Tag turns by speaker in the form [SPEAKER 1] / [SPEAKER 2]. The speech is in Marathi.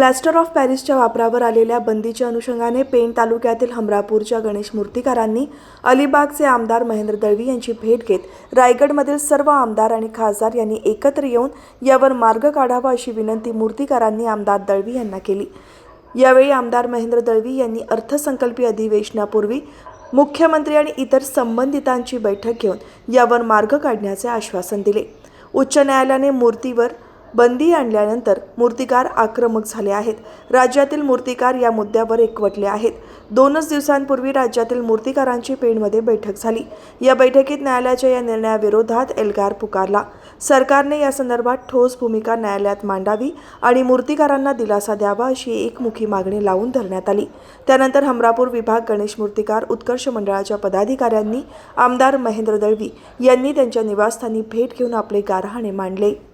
[SPEAKER 1] प्लॅस्टर ऑफ पॅरिसच्या वापरावर आलेल्या बंदीच्या अनुषंगाने पेण तालुक्यातील हमरापूरच्या गणेश मूर्तिकारांनी अलिबागचे आमदार महेंद्र दळवी यांची भेट घेत रायगडमधील सर्व आमदार आणि खासदार यांनी एकत्र येऊन यावर मार्ग काढावा अशी विनंती मूर्तिकारांनी आमदार दळवी यांना केली. यावेळी आमदार महेंद्र दळवी यांनी अर्थसंकल्पीय अधिवेशनापूर्वी मुख्यमंत्री आणि इतर संबंधितांची बैठक घेऊन यावर मार्ग काढण्याचे आश्वासन दिले. उच्च न्यायालयाने मूर्तीवर बंदी आणल्यानंतर मूर्तिकार आक्रमक झाले आहेत. राज्यातील मूर्तिकार या मुद्द्यावर एकवटले आहेत. दोनच दिवसांपूर्वी राज्यातील मूर्तिकारांची पेणमध्ये बैठक झाली. या बैठकीत न्यायालयाच्या या निर्णयाविरोधात एल्गार पुकारला. सरकारने या संदर्भात ठोस भूमिका न्यायालयात मांडावी आणि मूर्तिकारांना दिलासा द्यावा अशी एकमुखी मागणी लावून धरण्यात आली. त्यानंतर हमरापूर विभाग गणेश मूर्तिकार उत्कर्ष मंडळाच्या पदाधिकाऱ्यांनी आमदार महेंद्र दळवी यांनी त्यांच्या निवासस्थानी भेट घेऊन आपले गारहाणे मांडले.